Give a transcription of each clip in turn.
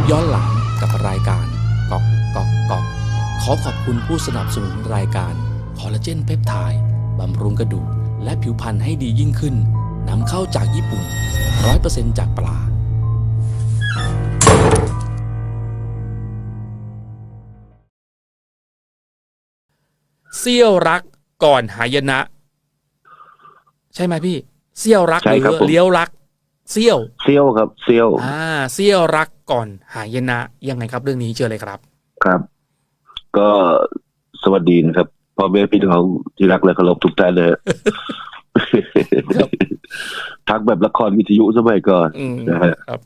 ปย้อนหลังกับรายการก๊อกก๊อกก๊อกขอขอบคุณผู้สนับสนุนรายการคอลลาเจนเพปไทด์บำรุงกระดูกและผิวพรรณให้ดียิ่งขึ้นนำเข้าจากญี่ปุ่น 100%จากปลาเซี่ยวรักก่อนหายนะ ใช่ไหมพี่ เซี่ยวรักใช่หรืครับอผมเลี้ยวรัก เซี่ยวเซี่ยวครับเซี่ยวอ่าเซี่ยวรักก่อนหายนะยังไงครับเรื่องนี้เจอเลยครับ ครับ ก็สวัสดีนะครับพ่อแม่พี่น้องที่รักและเคารพทุกท่านนะฮะครับทักแบบละครวิทยุสมัยก่อนอืมนะฮะครับ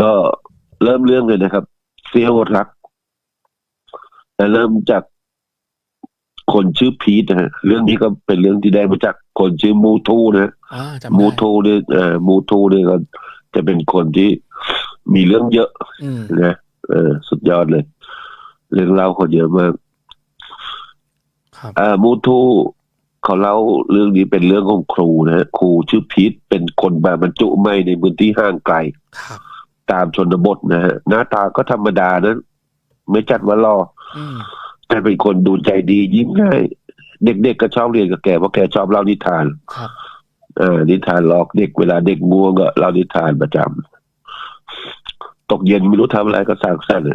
ก็เริ่มเรื่องเลยนะครับ เซี่ยวรักแต่เริ่มจาก คนชื่อพีทนะฮะเรื่องนี้ก็เป็นเรื่องที่ได้มาจากคนชื่อมูทูนะฮะอ่าจำได้มูทูเนี่ยเอ่อมูทูเนี่ยก็จะเป็นคนที่มีเรื่องเยอะอืมนะเออ สุดยอดเลย เรื่องเล่าเขาเยอะมากครับอ่ามูทูเขาเล่าเรื่องนี้เป็นเรื่องของครูนะฮะครูชื่อพีทเป็นคนมาบรรจุไม่ในพื้นที่ห่างไกลครับตามชนบทนะฮะหน้าตาก็ธรรมดานะไม่จัดว่ารออืม แต่เป็นคนดูใจดียิ้มง่ายเด็กๆก็ชอบเรียนกับแกเพราะแกชอบเล่านิทานครับเออนิทานหลอกเด็กเวลาเด็กง่วงก็เล่านิทานประจำตกเย็นไม่รู้ทำอะไรก็สร้างสรรค์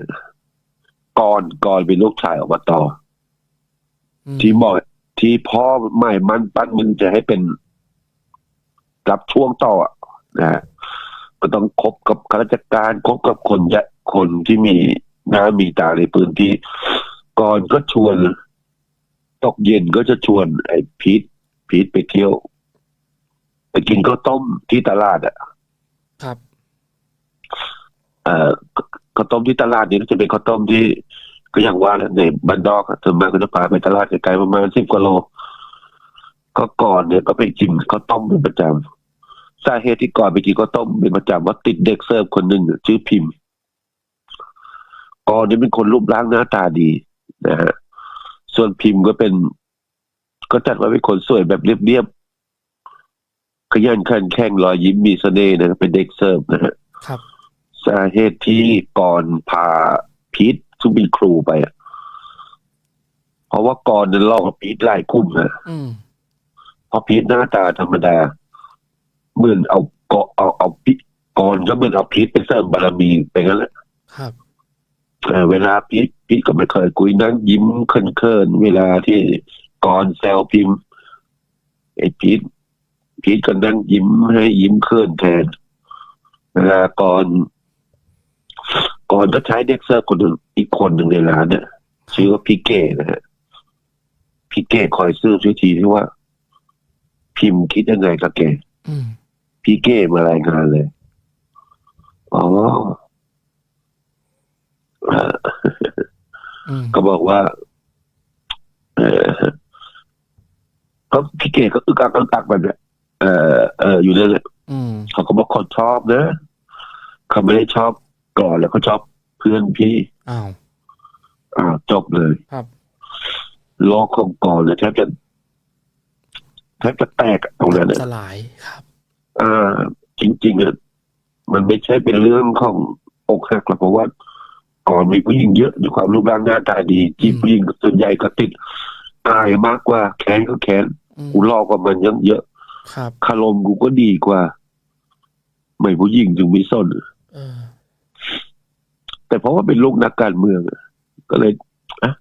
ก่อนก่อนเป็นลูกชายออกมาต่ออืมที่บอกที่พ่อไม่มันปั้นมึงจะให้เป็นรับช่วงต่ออะนะฮะก็ต้องคบกับข้าราชการคบกับคนยะคนที่มีหน้ามีตาในพื้นที่ ก่อนก็ชวน ตกเย็นก็จะชวน ไอ้พีทพีทไปเที่ยว ไปกินข้าวต้มที่ตลาดอะ ครับ เอ่อข้าวต้มที่ตลาดนี้ก็จะเป็นข้าวต้มที่ก็อย่างว่าแหละในบ้านนอกอะส่วนมากก็จะพาไปตลาดไกลๆประมาณสิบกว่าโล ก็ก่อนเนี่ยก็ไปกินข้าวต้มเป็นประจำสาเหตุที่ก่อนไปกินข้าวต้มเป็นประจำว่าติดเด็กเสิร์ฟคนหนึ่งชื่อพิมพ์ก่อนเนี่ยเป็นคนรูปร่างหน้าตาดี นะฮะส่วนพิมพ์ก็เป็น ก็จัดว่าเป็นคนสวยแบบเรียบๆขยันขันแข่งรอยยิ้มมีเสน่ห์นะครับเป็นเด็กเสิร์ฟนะฮะครับสาเหตุที่ก่อนพาพีทซึ่งเป็นครูไปอะเพราะว่าก่อนนั้นลอกกับพีทหลายกลุ่มนะอืมเพราะพีทหน้าตาธรรมดา เหมือนเอาเกาะเอาเอาพีทก่อนก็เหมือนเอาพีทไปเสริมบารมีไปงั้นแหละครับ เอ่อเวลาพีทพีทก็ไม่เคยคุยนั่งยิ้มเขินๆเวลาที่ก่อนแซวพิมพ์ไอ้พีทพีทก็นั่งยิ้มให้ยิ้มเขินแทน เวลาก่อนก่อนก็ใช้เด็กเสิร์ฟคนหนึ่งอีกคนหนึ่งในร้านเนี่ยชื่อว่าพี่เก้นะฮะพี่เก้คอยซื้อวิธีที่ว่า พิมพ์คิดยังไงกับแกอืมพี่เก้มารายงานเลยอ๋อ เอ่ออืมก็บอกว่า เออก็พี่เก้ก็อึกอักอึกอักแบบเนี้ยเออเอออยู่นั่นแหละอืมเขาก็บอกคนชอบนะเขาไม่ได้ชอบก่อนแล้วเขาชอบเพื่อนพี่อ้าวอ่าจบเลยครับโลกของก่อนเลยแทบจะแทบจะแตกอะตรงนั้นสนะลายครับอ่าจริงๆอะมันไม่ใช่เป็นเรื่องของอกหักหรอกเพราะว่า ก่อนมีผู้หญิงเยอะด้วยความรูปร่างหน้าตาดีจีบผู้หญิงส่วนใหญ่ก็ติดอายมากกว่าแค้นก็แค้นอืมกูลอกกว่ามันยังเยอะครับคารมกูก็ดีกว่า ไม่ผู้หญิงจึงไม่สนเออแต่เพราะว่าเป็นลูกนักการเมืองอะก็เลยอะ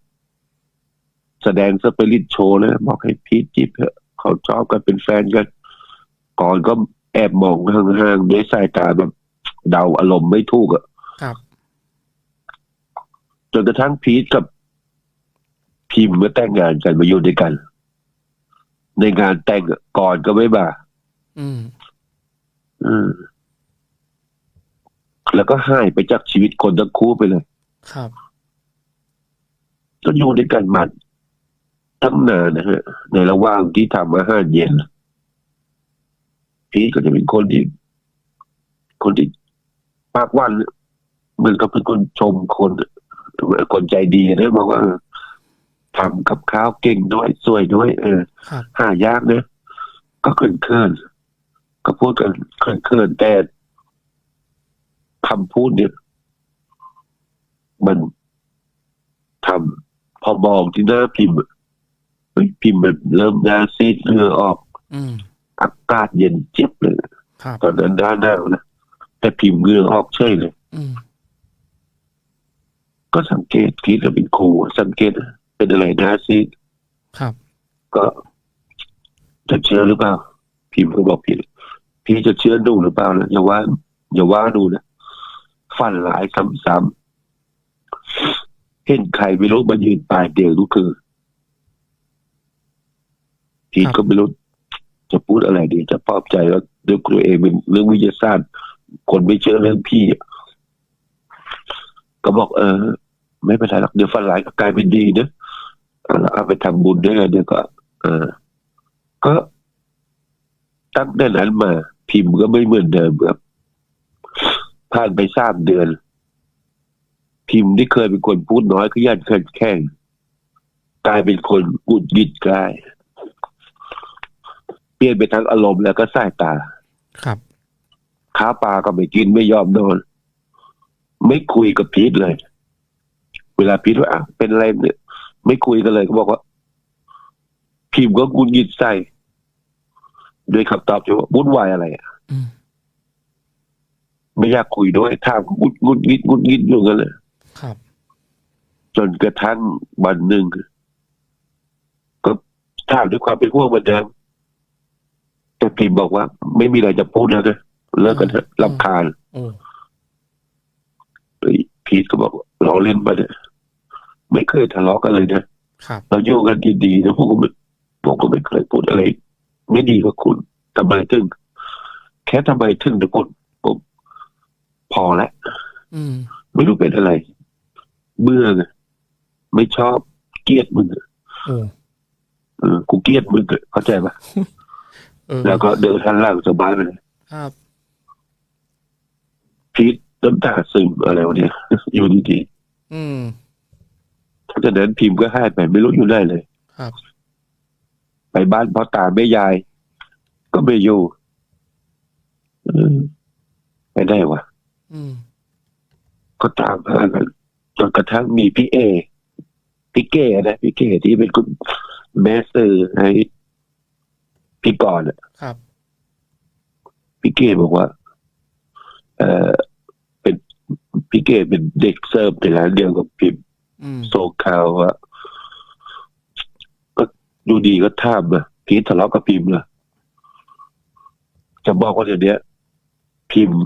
แสดงสเปริตโชว์เลยบอกให้พีทจีบเถอะเขาชอบกันเป็นแฟนกัน ก่อนก็แอบมองห่างๆด้วยสายตาแบบเดาอารมณ์ไม่ถูกอะครับจ นกระทั่งพีทกับพิมพ์มาแต่งงานกันมาอยู่ด้วยกัน ในงานแต่งอะก่อนก็ไม่มาอืม อืม แล้วก็หายไปจากชีวิตคนทั้งคู่ไปเลย ครับ ก็อยู่ด้วยกันมาตั้งนานนะฮะ ในระหว่างที่ทำอาหารเย็น พีทก็จะเป็นคนที่ คนที่ปากหวันเหมือนกับเป็นคนชมคน คนใจดีนะบอกว่าทำกับข้าวเก่งด้วยสวยด้วย เออครับหายากนะก็เขินเขินๆก็พูดกันเขินเขินๆแต่คำพูดเนี่ย มันทำพอมองที่หน้าพิมพ์อะเฮ้ยพิมพ์มันเริ่มหน้าซีดเหงื่อออกอืมอากาศเย็นเจี๊ยบเลยครับตอนนั้นด้านหน้านะแต่พิมพ์เหงื่อออกเฉยเลยอืม ก็สังเกตพีทก็เป็นครูสังเกตเป็นอะไรหน้าซีดครับ ก็จะเชื่อหรือเปล่า พิมพ์ก็บอกพี่พี่จะเชื่อหนูหรือเปล่านะอย่าว่า อย่าว่าหนูนะฝันหลายซ้ำๆเห็นใครไม่รู้มายืนปลายเตียงทุกคืนพีทก็ไม่รู้จะพูดอะไรดี จะปลอบใจว่าเรื่องตัวเองเป็นเรื่องวิทยาศาสตร์ คนไม่เชื่อเรื่องพี่อะก็บอกเออ ไม่เป็นไรหรอกเดี๋ยวฝันหลายก็กลายเป็นดีเนอะเอาละเอาไปทำบุญด้วยกันเดี๋ยวก็เออก็ตั้งแต่นั้นมาพิมพ์ก็ไม่เหมือนเดิมครับผ่านไปสามเดือน พิมพ์ที่เคยเป็นคนพูดน้อยขยันขันแข่งกลายเป็นคนกุดกิดกลายเปลี่ยนไปทั้งอารมณ์แล้วก็สายตา ครับข้าวปลาก็ไม่กินไม่ยอมนอน ไม่คุยกับพีทเลย เวลาพีทว่าอะเป็นอะไรเนี่ยไม่คุยกันเลยก็บอกว่าพิมพ์ก็กุนยิดใส่ด้วยคำตอบที่ว่าวุ่นวายอะไรอะอืมไม่อยากคุยด้วยถามก็งุดงุดงิดงุดงิดอยู่กันเลยครับ จนกระทั่งวันหนึ่งก็ถามด้วยความเป็นห่วงเหมือนเดิมแต่พิมพ์บอกว่า ไม่มีอะไรจะพูดแล้วนะเลิกกันเถอะรำคาญโอ้เฮ้ยพีทก็บอกเราเล่นมาเนี่ย ไม่เคยทะเลาะกันเลยนะครับเราอยู่กันดีๆนะพวกก็ไม่พวกก็ไม่เคยพูดอะไร ไม่ดีกับคุณทำไมถึงแค่ทำไมถึงทุกคนผมพอแล้วอืมไม่รู้เป็นอะไร เบื่อไงไม่ชอบเกลียดมึงอะโอ้เออกูเกลียดมึงอะเข้าใจปะเออแล้วก็เดินทันหล่างสบายไปเลยครับพีทน้ำตาซึมอะไรวะเนี่ยอยู่ดีอืมๆเพ ราะฉะนั้นพิมพ์ก็ให้ไปไม่รู้อยู่ได้เลยครับไปบ้านพ่อตาแม่ยาย ก็ไม่อยู่เออไปได้วะอืมก็ตามหากันจนกระทั่งมีพี่เอพี่เก้นะพี่เก้ที่เป็นคุณแม่สื่อให้พี่กรณ์อะครับ พี่เก้บอกว่า เออเป็นพี่เก้เป็นเด็กเสิร์ฟในร้านเดียวกับพิมพ์ อืมโซคาวว่าก็ดูดีก็ท่ามนะพีททะเลาะกับพิมพ์นะจะบอกว่าเดี๋ยวนี้พิมพ์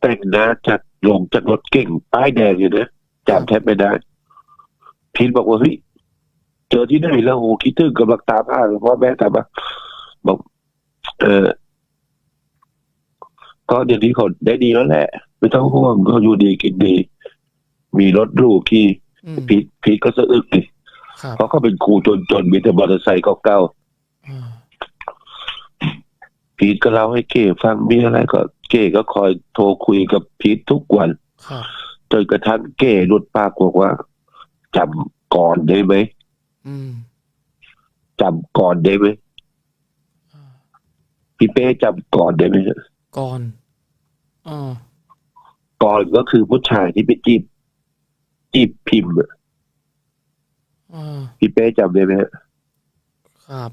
แต่งหน้าจากลงจากรถเก่งป้ายแดงอยู่นะจำแทบไม่ได้ พีทบอกว่าเฮ้ยเจอที่ไหนแล้วโอ้คิดถึงกำลังตามหาพ่อแม่ตามมาบอก เออก็เดี๋ยวนี้เขาได้ดีแล้วแหละ ไม่ต้องห่วงเขาอยู่ดีกินดี มีรถหรูขี่อืมพีทพีทก็สะอึกดิครับเพราะเขาเป็นครูจนจนๆมีแต่มอเตอร์ไซค์เก่าอ่าๆพีทก็เล่าให้เก๋ฟังมีอะไรก็เก๋ก็คอยโทรคุยกับพีททุกวันครับจนกระทั่งเก๋หลุดปากบอกว่าจำก่อนได้ไหมอืมจำก่อนได้ไหมอ่าพี่เป้จำก่อนได้ไหมก่อนอ่าก่อนก็คือผู้ชายที่ไปจีบ จีบพิมพ์อะอ่าพี่เป้จำได้ไหมฮะครับ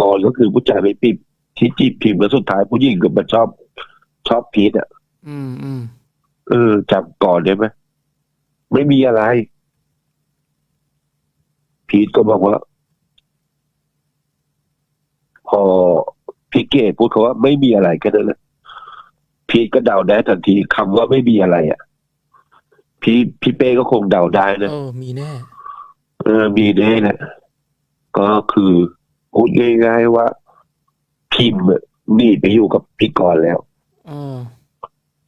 ก่อนก็คือผู้ชายไปจีบที่จีบพิมพ์แล้วสุดท้ายผู้หญิงก็มาชอบ ชอบพีทอะ อืมอืมเออจำก่อนได้ไหมไม่มีอะไร พีทก็บอกว่า พอพี่เก๋พูดเขาว่าไม่มีอะไรก็นั่นแหละพีทก็เดาได้ทันทีคำว่าไม่มีอะไรอะ พี่พี่เป้ก็คงเดาได้นะ เออ มีแน่ เออ มีแน่แหละก็คือพูดง่ายๆว่า พิมพ์อะหนีไปอยู่กับพี่กรณ์แล้วอ่า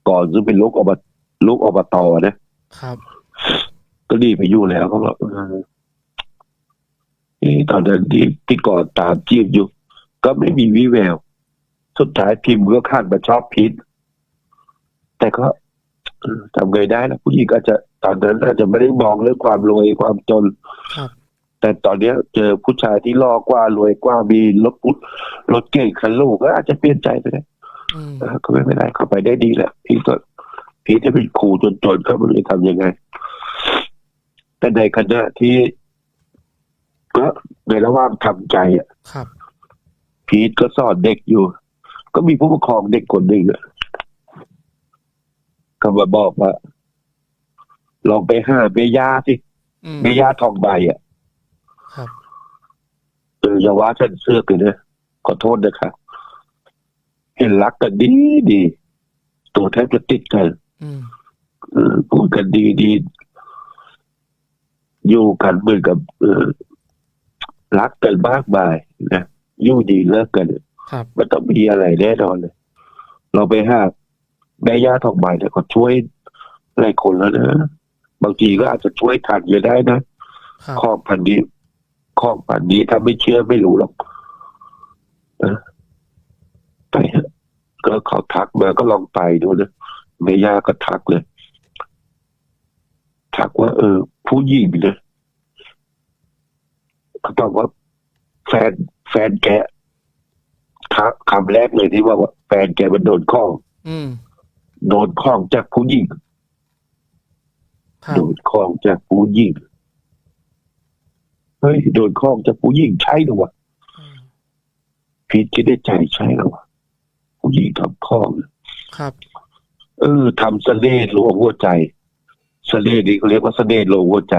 ก่อนซึ่งเป็นลูกอบตลูกอบตนะครับ ก็ดีไปอยู่แล้วเขาบอกเออเอ๊ะตอนนั้นที่ที่ก่อนตามจีบอยู่ ก็ไม่มีวิแวว สุดท้ายพิมพ์ก็คาดมาชอบพิษแต่ก็เออ ทำไงได้นะผู้หญิงก็จะตอนนั้นอาจจะไม่ได้มองเรื่องความรวยความจนครับแต่ตอนเนี้ยเจอผู้ชายที่ล่อกว่ารวยกว่ามีรถปุ๊รถเก่งคันลูกก็อาจจะเปลี่ยนใจไปได้อืมเออก็ไม่เป็นไรเข้าไปได้ดีแหละพี่ก็พพีทจะเป็นครูจนๆก็ไม่รู้จะทำยังไง แต่ในขณะที่ก็ในระหว่างทำใจอะครับพีทก็สอนเด็กอยู่ ก็มีผู้ปกครองเด็กคนหนึ่งอะ ก็มาบอกว่าลองไปหาเมย่าสิอืมเมย่าทองใบอะครับเอออย่าว่าฉันเสื้อกเลยนะขอโทษนะครับเห็นรักกันดีดีตัวแทบจะติดกันอืมเออพูดกันดีดีอยู่กันเหมือนกับเออรักกันมากมายนะอยู่ดีเลิกกันครับมันต้องมีอะไรแน่นอนเลย เราไปหา แม่ย่าทองใบเนี่ยก็ช่วยหลายคนแล้วนะ บางทีก็อาจจะช่วยทันอยู่ได้นะครับข้อพันนี้ข้อพันนี้ถ้าไม่เชื่อไม่รู้หรอกเออไปเถอะก็เขาทักมาก็ลองไปดูนะแม่ย่าก็ทักเลย ทักว่า เออ ผู้หญิงนะเขาบอกว่า แฟนแฟนแกครับคำแรกเลยที่ว่าว่าแฟนแกมันโดนข้องอืม โดนข้องจากผู้หญิงครับโดนข้องจากผู้หญิงเฮ้ยโดนข้องจากผู้หญิงใช่หรอวะอืมพีทคิดได้ใจใช่หรอวะผู้หญิงทำข้อง ครับเออทำเสน่ห์ลวงหัวใจเสน่ห์นี้เขาเรียกว่าเสน่ห์ลวงหัวใจ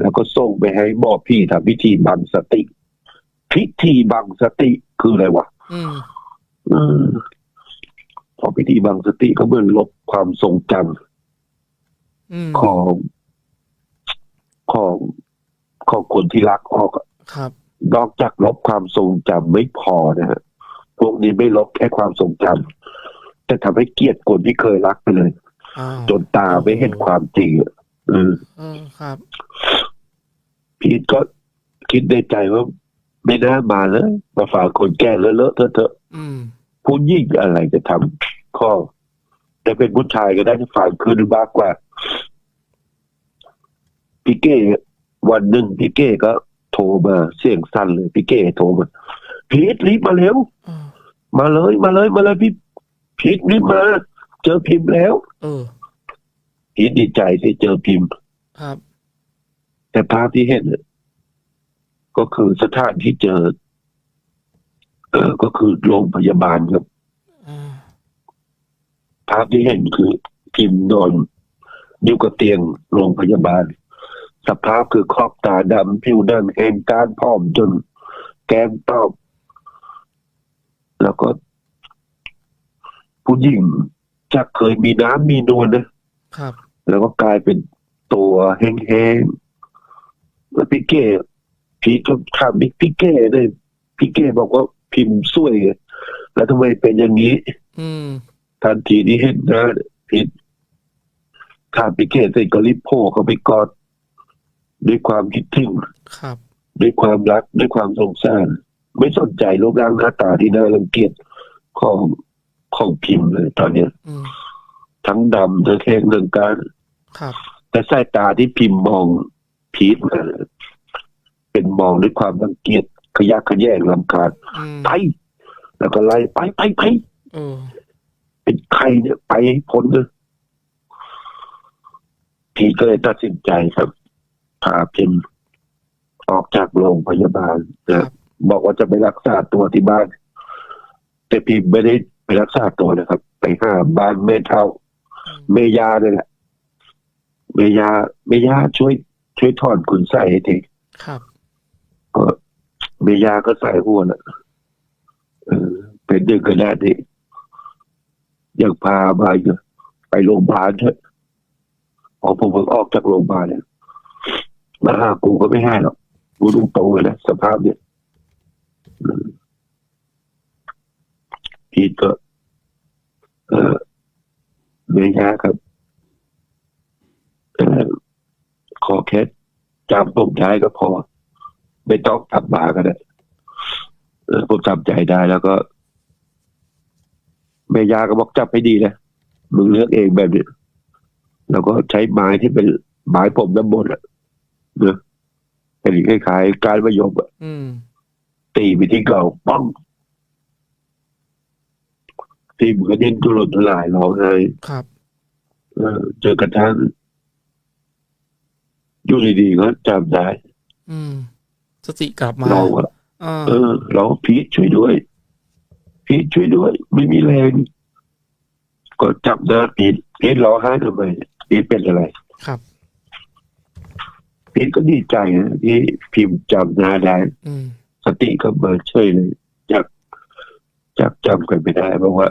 แล้วก็ส่งไปให้หมอพี่ทำพิธีบังสติ พิธีบังสติคืออะไรวะอืมเออ พอพิธีบังสติก็เหมือนลบความทรงจอืมำของของของคนที่รักออกอะครับนอกจากลบความทรงจำไม่พอนะฮะพวกนี้ไม่ลบแค่ความทรงจำแต่ทำให้เกลียดคนที่เคยรักไปเลยอ้าวจนตาไม่เห็นความจริงอะเออเออครับ พีทก็คิดในใจว่า ไม่น่ามาเลยมาฝากคนแก่เลอะเลอะเทอะเทอะอืม ผู้ยิ่งอะไรจะทำข้อแต่เป็นผู้ชายก็ได้จะฝากคืนมากกว่าพี่เก้วันหนึ่งพี่เก้ก็โทรมาเสียงสั่นเลยพี่เก้โทรมาพีทรีบมาเร็วเออมาเลยมาเลยมาเลยพี่พีทรีบมาเจอพิมพ์แล้วเออพีทดีใจที่เจอพิมพ์ครับ แต่ภาพที่เห็นเนี่ยก็คือสถานที่เจอ เออก็คือโรงพยาบาลครับอ่าภาพที่เห็นคือพิมพ์นอนอยู่กับเตียงโรงพยาบาล สภาพคือขอบตาดำผิวหนังแห้งก้านผอมจนแก้มตอบ แล้วก็ ผู้หญิงจากเคยมีน้ำมีนวลนะครับ แล้วก็กลายเป็นตัวแห้งๆแล้วพี่เก้พี่ก็ถามพี่เก้เลยพี่เก้บอกว่า พิมพ์สวยแล้วทำไมเป็นอย่างนี้อืมทันทีที่เห็นหน้าเนี่ยพี่ถามพี่เก้เสร็จก็รีบโผล่เข้าไปกอดด้วยความคิดถึงครับ ด้วยความรักด้วยความสงสาร ไม่สนใจรูปร่างหน้าตาที่น่ารังเกียจของของพิมพ์เลยตอนเนี้ยอืมทั้งดำทั้งแข็งทั้งการครับ แต่สายตาที่พิมพ์มองพีทมาเป็นมองด้วยความรังเกียจ ขยักขยแยงลำคาญอืมไปแล้วก็ไล่ไปไปไปเออเป็นใครเนี่ยไปให้พ้นเลยพีทก็เลยตัดสินใจครับพาพิมพ์ออกจากโรงพยาบาลครันะบบอกว่าจะไปรักษาตัวที่บ้าน แต่พิมพ์ไม่ได้ไปรักษาตัวนะครับ ไปหาบ้านแม่เท่าอืมเมยาเนี่ยแหละเมยาเมยาช่วย ช่วยถอนคุณใส่ให้ทีครับก็ เมยาก็ใส่หัวน่ะเป็นดึงกระดาษนี้อยากพามาอยู่ไปโรงพยาบาลเถอะพอผมเพิ่งออกจากโรงพยาบาลเนี่ยมาหากูก็ไม่ให้หรอกกูต้องโตเลยนะสภาพเนี่ยพีทก็เออเมยาครับขอแค่จำผมได้ก็พอ ไม่ต้องกลับมาก็ได้เออผมจำใจได้แล้วก็แม่ยาก็บอกจับให้ดีนะมึงเลือกเองแบบนี้แล้วก็ใช้ไม้ที่เป็นไม้ผมน้ำบนอะเนอะเป็นคล้ายๆการมะยมอะอืมตีไปที่เก่าป้องตีเหมือนเด่นตุลนทลายร้องไห้ครับออเจอกระทั่งอยู่ดีๆก็จำได้ อืม สติกลับมาเราอะอ่าเออ เราพีทช่วยด้วย พีทช่วยด้วย ไม่มีแรงก็จับหน้าพีทพีทร้องไห้ทำไมพีทเป็นอะไร ครับ พีทก็ดีใจนะที่พิมพ์จำหน้าได้อืมสติก็มาช่วยเลยจากจากจำกันไม่ได้เพราะว่า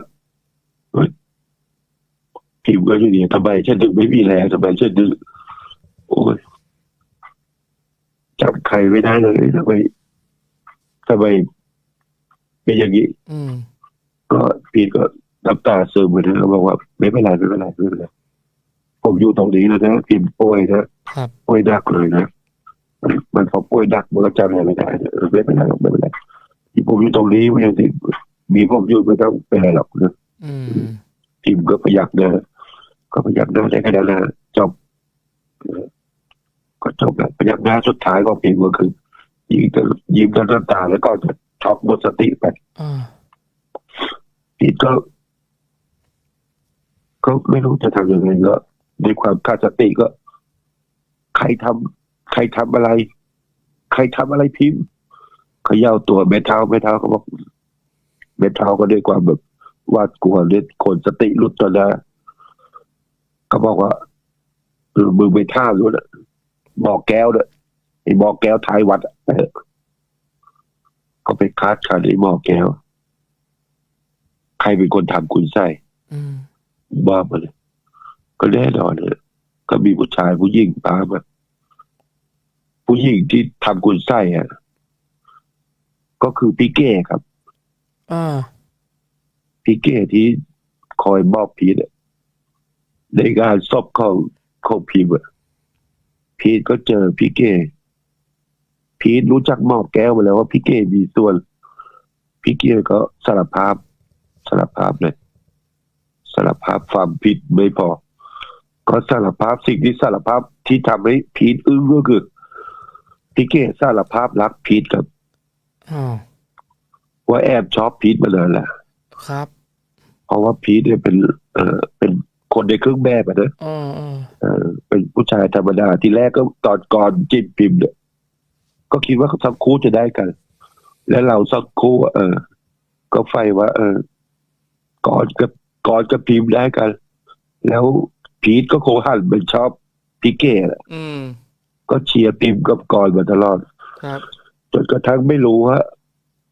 เฮ้ยพิมพ์ก็อยู่ดีทำไมฉันถึงไม่มีแรงทำไมฉันถึงโอ้ย จำใครไม่ได้เลยทำไมทำไมเป็นอย่างนี้อืมก็พีทก็น้ำตาซึมไปนะบอกว่าไม่เป็นไรไม่เป็นไรไม่เป็นไรผมอยู่ตรงนี้แล้วนะพิมพ์ป่วยนะครับป่วยดักเลยนะมันมันพอป่วยดักมันก็จำอะไรไม่ได้นะเออไม่เป็นไรหรอกไม่เป็นไรที่ผมอยู่ตรงนี้มันยังถึงมีผมอยู่ไม่ต้องเป็นไรหรอกนะอืม พิมพ์ก็พยักหน้าก็พยักหน้าได้แค่นั้นนะจบนะ ก็จบแล้วพยักหน้าสุดท้ายก็พิมพ์ก็คือยิ้มแต่ยิ้มแต่น้ำตาแล้วก็จะช็อกหมดสติไปอ่าพีทก็ก็ไม่รู้จะทำยังไงก็ด้วยความขาดสติก็ ใครทำใครทำอะไร ใครทำอะไรพิมพ์เขย่าตัวเมทัลเมทัลก็บอกเมทัลก็ด้วยความแบบหวาดกลัวด้วยคนสติหลุดตอนนั้นก็บอกว่าเออมือไปท่ารู้นะ บอกแก้วเด้อไอ้บอกแก้วท้ายวัดอะเออก็ไปคาดคันไอ้หมอแก้ว ใครเป็นคนทำคุณใส่อืมบ้ามาเลย ก็แน่นอนเลยก็มีผู้ชายผู้หญิงตามมาผู้หญิงที่ทำคุณไส้อะก็คือพี่เก้ครับอ่าพี่เก้ที่คอยมอบพีทอะในงานศพของของพีมอะ พีทก็เจอพี่เก้พีทรู้จักหมอบแก้วมาแล้วว่าพี่เก้มีส่วน พี่เก้ก็สารภาพสารภาพเลยสารภาพความผิดไม่พอ ก็สารภาพสิ่งที่สารภาพที่ทำให้พีทอึ้งก็คือพี่เก้สารภาพรักพีทกับอ้าวว่าแอบชอบพีทมานานแหละครับ เพราะว่าพีทเนี่ยเป็น เอ่อเป็น คนในเครื่องแบบอะนะอ่าอ่าเออเป็นผู้ชายธรรมดาที่แรกก็ตอนก่อนจิ้มพิมพ์เนี่ยก็คิดว่าสักคู่จะได้กัน แล้วเราสักคู่เออ ก็ไฟว่า เออก่อนกับก่อนกับพิมพ์ได้กัน แล้วพีทก็คงหันไปชอบพีเก้แหละอืมก็เชียร์พิมพ์กับก่อนมาตลอดครับจนกระทั่งไม่รู้ว่า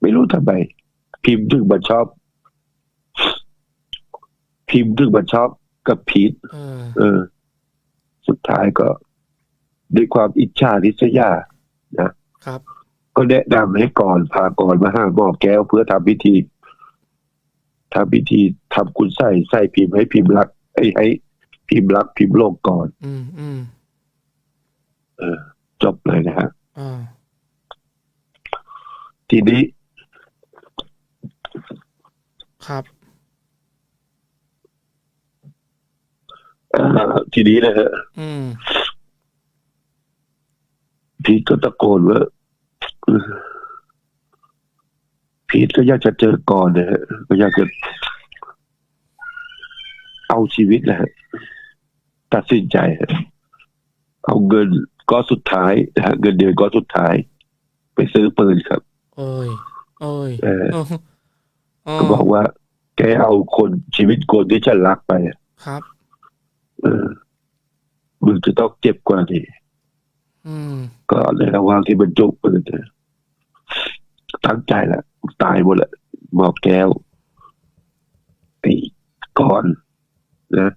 ไม่รู้ทำไมพิมพ์ถึงมาชอบ พิมพ์ถึงมาชอบ กับพีทเออเออ สุดท้ายก็ด้วยความอิจฉาริษยาครับ ก็แนะนำให้ก่อนพาก่อนมาหาหมอแก้วเพื่อทำพิธีทำพิธีทำคุณใส่ใส่พิมพ์ให้พิมพ์รักให้ให้พิมพ์รักพิมพ์โลกก่อน อืมอืมเออ จบเลยนะฮะอ่าทีนี้ ครับ เอ่อ ทีนี้นะฮะอืมพีทก็ตะโกนว่าเออพีทก็อยากจะเจอก่อนนะฮะก็อยากจะเอาชีวิตนะฮะตัดสินใจฮะเอาเงินก็สุดท้ายนะฮะเงินเดือนก็สุดท้าย ไปซื้อปืนครับเอ้ยเอ้ยเออเออเออก็บอกว่า แกเอาคนชีวิตคนที่ฉันรักไปอะครับเออ มึงจะต้องเจ็บกว่านี้อืมก็ในระหว่างที่บรรจุปืนเนี่ยตั้งใจแหละตายหมดแหละหมอกแก้วไอ้ก่อนนะ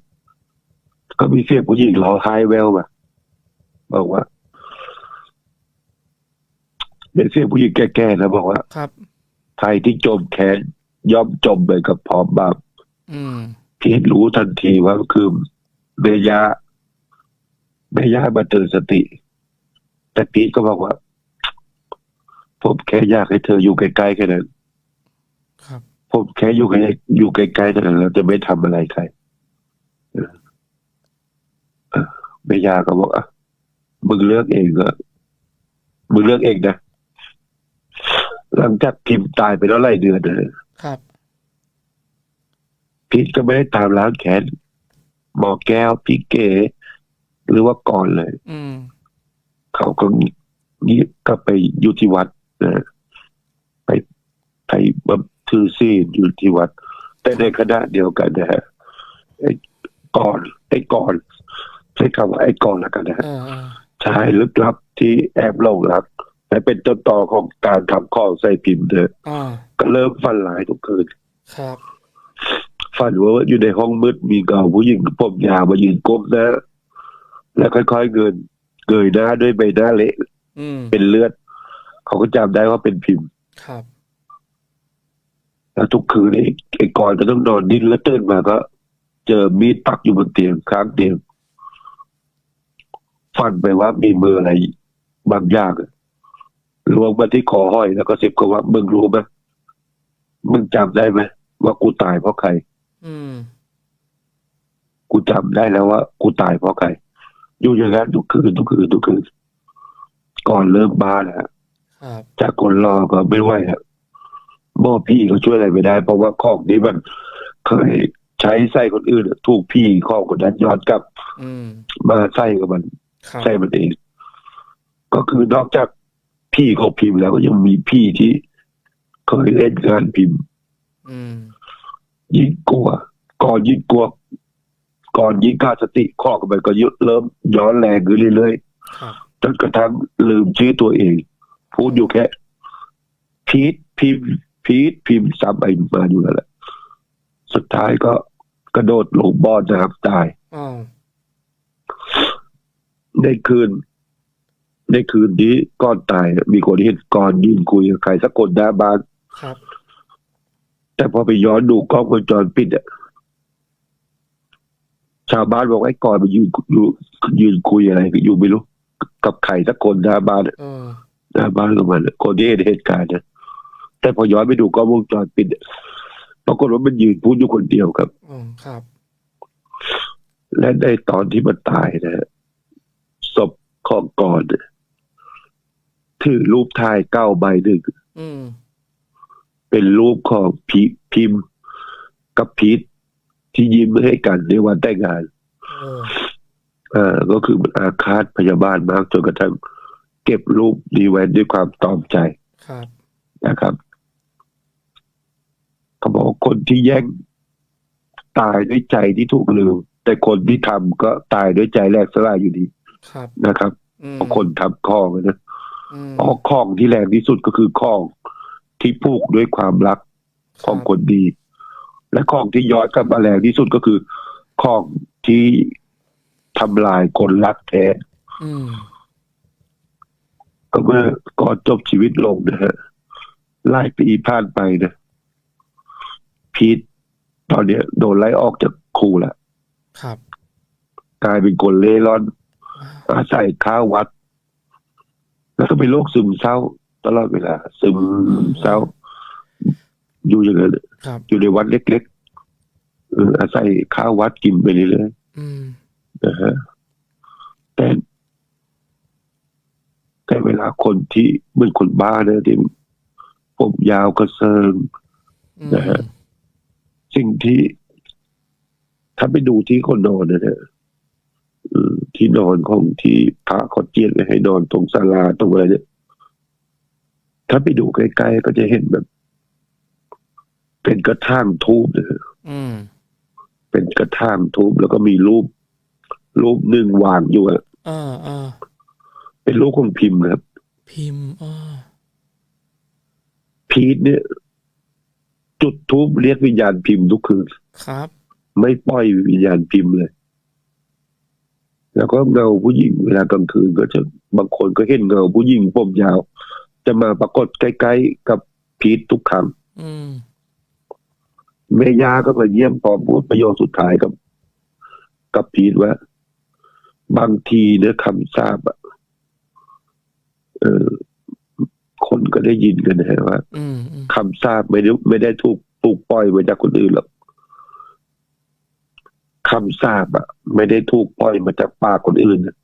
ก็มีเสียงผู้หญิงร้องไห้แววมาบอกว่าเป็นเสียงผู้หญิงแก่ๆนะบอกว่า ครับ ใครที่จมแค้นย่อมจมไปกับพร้อมบาปอืมพีทรู้ทันทีว่าคือ เมยาเมยามาเตือนสติ แต่พีทก็บอกว่า ผมแค่อยากให้เธออยู่ใกล้ๆแค่นั้นครับผมแค่อยู่ใกล้อยู่ใกล้ๆเท่านั้นแล้วจะไม่ทำอะไรใครเออเออเมยาก็บอกอะมึงเลือกเองก็มึงเลือกเองนะหลังจากพิมพ์ตายไปแล้วไล่เดือนนะครับพีทก็ไม่ได้ตามล้างแค้น หมอแก้วพี่เก๋หรือว่าก่อนเลย อืมเขาก็นี่ก็ไปอยู่ที่วัดนะไปไปแบบถือศีลอยู่ที่วัด แต่ในขณะเดียวกันนะฮะไอ้ก่อน ไอ้ก่อนใช้คำว่าไอ้ก่อนแล้วกันนะฮะอ่าอ่าชายลึกลับที่แอบหลงรักและเป็นต้นต่อของการทำข้อใส่พิมพ์เด้ออ่าก็เริ่มฝันร้ายทุกคืนครับ ฝันว่าอยู่ในห้องมืดมีเงาผู้หญิงผมยาวมายืนก้มหน้าแล้วค่อยๆเงินเงยหน้าด้วยใบหน้าเละอืมเป็นเลือด เขาก็จำได้ว่าเป็นพิมพ์ ครับ แล้วทุกคืนไอ้ไอ้ก่อนก็ต้องนอนดิ้นแล้วตื่นมาก็ เจอมีดปักอยู่บนเตียงข้างเตียงฟันไปว่ามีมืออะไรบางอย่างอะลวงมาที่คอห้อยแล้วก็เสบก็ว่ามึงรู้ไหมมึงจำได้ไหมว่ากูตายเพราะใคร อืม กูจำได้แล้วว่า กูตายเพราะใครอยู่อย่างนั้นทุกคืนทุกคืนทุกคืนก่อนเริ่มบ้าแล้วครับจากคนรอก็ไม่ไหวอะหม้อพี่ก็ช่วยอะไรไม่ได้ เพราะว่าของนี้มันเคยใช้ใส่คนอื่นอะถูกพี่ของคนนั้นย้อนกลับ อืมมาใส่กับมัน ครับใส่มันเอง ก็คือนอกจากพี่ของพิมพ์แล้วก็ยังมีพี่ที่เคยเล่นงานพิมพ์ อืม ยิ่งกลัวก่อนยิ่งกลัว ก่อนยิ่งขาดสติข้อกันไปก็ยุเริ่มย้อนแรงขึ้นเรื่อยๆครับจนกระทั่งลืมชื่อตัวเอง พูดอยู่แค่ พีทพิมพ์พีทพิมพ์ซ้ำไปมาอยู่นั่นแหละสุดท้ายก็กระโดดลงบ่อน้ำตายอ้าวในคืน ในคืนนี้ก่อนตายเนี่ยมีคนเห็นก่อนยืนคุยกับใครสักคนหน้าบ้านครับ แต่พอไปย้อนดูกล้องวงจรปิดอะชาวบ้านบอกไอ้ก่อนมายืนอยู่ยืนคุยอะไรกันอยู่ไม่รู้กับใครสักคนหน้าบ้านอะเออหน้าบ้านของมันอะคนที่เห็นเหตุการณ์นะแต่พอย้อนไปดูกล้องวงจรปิดอะปรากฏว่ามันยืนพูดอยู่คนเดียวครับอืมครับ และในตอนที่มันตายนะฮะศพของก่อนเนี่ยถือรูปถ่ายเก้าใบหนึ่งอืม เป็นรูปของพีพิมพ์กับพีทที่ยิ้มให้กันในวันแต่งงานเอออ่าก็คือมันอาฆาตพยาบาลมากจนกระทั่งเก็บรูปนี้ไว้ด้วยความตอมใจครับนะครับเขาบอกว่าคนที่แย่งตายด้วยใจที่ถูกลืมแต่คนที่ทำก็ตายด้วยใจแรกสลายอยู่ดีครับนะครับอืมเพราะคนทำข้องอะนะอืมเพราะข้องที่แรงที่สุดก็คือข้อง ที่ผูกด้วยความรักของคนดี และข้องที่ย้อนกลับมาแรงที่สุดก็คือข้องที่ทำลายคนรักแท้อืมก็เมื่อก่อนจบชีวิตลงนะฮะหลายปีผ่านไปนะพีทตอนเนี้ยโดนไล่ออกจากครูแล้วครับ กลายเป็นคนเล่ร่อนอาศัยข้าววัด แล้วก็เป็นโรคซึมเศร้า ตลอดเวลา ซึมเศร้า อยู่อย่างนั้นครับ อยู่ในวัดเล็กๆเอออาศัยข้าววัดกินไปเรื่อยอืมๆนะฮะแต่แต่เวลาคนที่เหมือนคนบ้าเนี่ยที่ผมยาวกระเซิงอืมนะฮะสิ่งที่ ถ้าไปดูที่คนนอนนะเนี่ยเออที่นอนของที่พระเขาเจียนไว้ให้นอนตรงศาลาตรงอะไรเนี่ย ถ้าไปดูใกล้ๆก็จะเห็นแบบ เป็นกระถางทูบนะฮะอืมเป็นกระถางทูบแล้วก็มีรูป รูปหนึ่งวางอยู่อะอ่าอ่าเป็นรูปของพิมพ์นะครับ พิมพ์อ่าพีทเนี่ย จุดทูบเรียกวิญญาณพิมพ์ทุกคืนครับ ไม่ปล่อยวิญญาณพิมพ์เลย แล้วก็เงาผู้หญิงเวลากลางคืนก็จะบางคนก็เห็นเงาผู้หญิงผมยาว จะมาปรากฏใกล้ๆกับพีททุกครั้งอืมแม่ยาก็มาเยี่ยมพร้อมพูดประโยคสุดท้ายกับ กับพีทว่าบางทีเนี่ยคำทราบอะเออคนก็ได้ยินกันนะว่าอืมอืมคำทราบไม่ได้ไม่ได้ถูกปลูกปล่อยมาจากคนอื่นหรอกคำทราบอะไม่ได้ถูกปล่อยมาจากปากคนอื่นนะ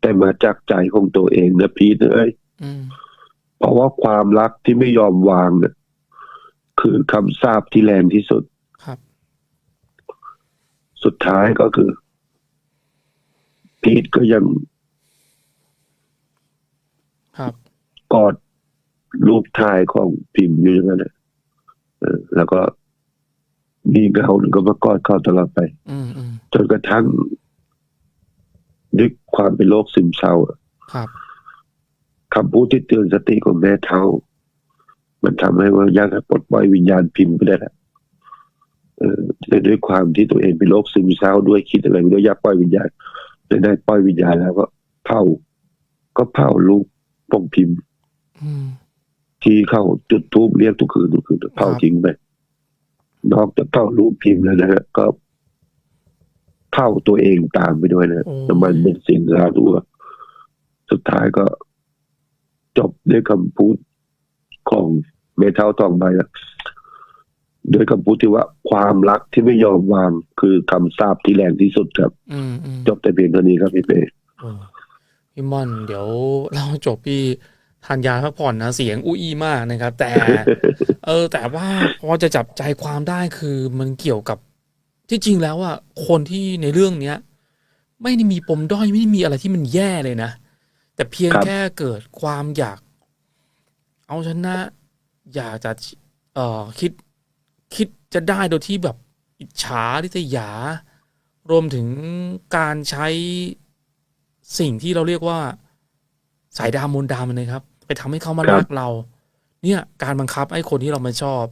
แต่มาจากใจของตัวเองนะพีทเอ้ยอืม เพราะว่าความรักที่ไม่ยอมวางเนี่ยคือคำทราบที่แรงที่สุดครับ สุดท้ายก็คือ พีทก็ยังครับกอดรูปถ่ายของพิมพ์อยู่อย่างนั้นนะเออแล้วก็มีเงาหนึ่งก็มากอดเขาตลอดไปอืมอืมจนกระทั่งด้วยความเป็นโรคซึมเศร้าอะครับ คำพูดที่เตือนสติของแม่เท่า มันทำให้ว่าอยากจะปลดปล่อยวิญญาณพิมพ์ไปได้แหละเออแต่ด้วยความที่ตัวเองเป็นโรคซึมเศร้าด้วยคิดอะไรไม่รู้อยากปล่อยวิญญาณได้ได้ปล่อยวิญญาณแล้วก็เผาก็เผาลูกปงพิมพ์อืมที่เข้าจุดทูบเรียกทุกคืนทุกคืนเผาครับทิ้งไปนอกจากเผารูปพิมพ์แล้วนะฮะก็เผาตัวเองตามไปด้วยนะโอ้น้ำมันเป็นสิ่งสาตัวสุดท้ายก็ จบด้วยคำพูดของเมทัลทองใบอะด้วยคำพูดที่ว่าความรักที่ไม่ยอมวางคือคำสาปที่แรงที่สุดครับอืมอืมจบแต่เพียงเท่านี้ครับพี่เป้โอ้พี่ม่อน เดี๋ยวเราจบพี่ทานยาพักผ่อนนะเสียงอุ้ยมากนะครับ แต่ เออ แต่ว่าพอจะจับใจความได้คือมันเกี่ยวกับที่จริงแล้วอะคนที่ในเรื่องเนี้ย ไม่ได้มีปมด้อยไม่ได้มีอะไรที่มันแย่เลยนะ แต่เพียงครับแค่เกิดความอยาก เอาชนะ อยากจะเอ่อคิดคิดจะได้โดยที่แบบอิจฉาริษยา รวมถึงการใช้สิ่งที่เราเรียกว่า สายดามมนต์ดามนะครับ ไปทำให้เขามาครับรักเรา เนี่ย การบังคับให้คนที่เราไม่ชอบ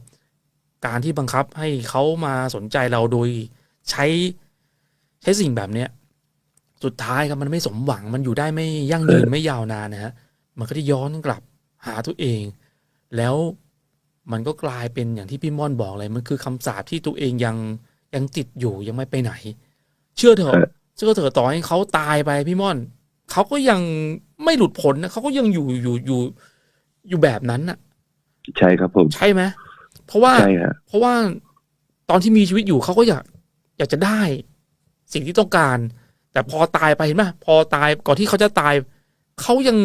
การที่บังคับให้เขามาสนใจเราโดยใช้ใช้สิ่งแบบเนี้ย สุดท้ายครับมันไม่สมหวังมันอยู่ได้ไม่ยั่งยืนไม่ยาวนานนะฮะมันก็จะย้อนกลับหาตัวเอง แล้วมันก็กลายเป็นอย่างที่พี่ม่อนบอกเลยมันคือคำสาปที่ตัวเองยังยังติดอยู่ยังไม่ไปไหน เชื่อเถเออะอเชื่อเถอะต่อให้เขาตายไปพี่ม่อนเขาก็ยังไม่หลุดพ้นนะเขาก็ยังอยู่อยู่อยู่อยู่แบบนั้นน่ะ ใช่ครับผม ใช่ไหมเพราะว่าใช่ฮะเพราะว่าตอนที่มีชีวิตอยู่เขาก็อยากอยากจะได้ สิ่งที่ต้องการ แต่พอตายไปเห็นไหมพอตายก่อนที่เขาจะตาย เขายัง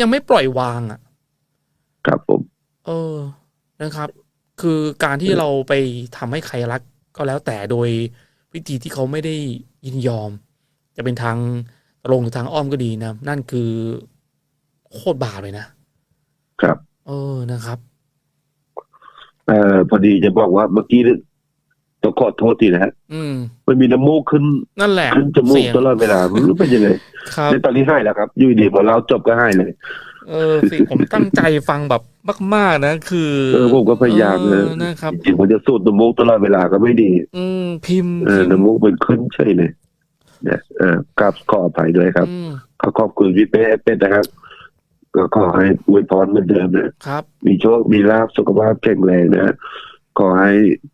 ยังไม่ปล่อยวางอะ ครับผม เออนะครับ คือการที่เราไปทำให้ใครรักก็แล้วแต่โดยวิธีที่เขาไม่ได้ยินยอม จะเป็นทางตรงหรือทางอ้อมก็ดีนะ นั่นคือโคตรบาปเลยนะ ครับ เออนะครับ เอ่อพอดีจะบอกว่าเมื่อกี้เนี่ย ต้องขอโทษทีนะฮะอืมมันมีน้ำมูกขึ้น นั่นแหละขึ้นจมูกเสียงตลอดเวลาไม่รู้เป็นยังไงครับในตอนนี้ให้แล้วครับอยูดีพอเราจบก็ให้เลยเออสิผมตั้งใจฟังแบบมากๆนะ คือเออผมก็พยายามเอนะอนะครับจริงๆผมจะสูดน้ำมูกตลอดเวลาก็ไม่ดี อืมพิมพ์เออพิมพ์น้ำมูกมันขึ้นใช่เลยเนี่ยเออกราบขออภัยด้วยครับอืมขอขอบคุณพี่เป้เป็ดนะครับก็ขอให้อวยพรเหมือนเดิมนะครับ มีโชค มีลาภสุขภาพแข็งแรงนะขอให้พบ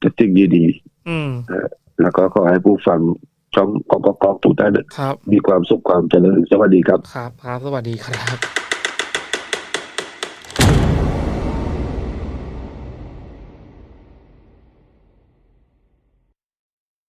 แต่สิ่งดีอืมๆแล้วก็ขอให้ผู้ฟังช่องกอกกอกทุกท่านครับมีความสุขความเจริญสวัสดีครับ ครับครับสวัสดีครับ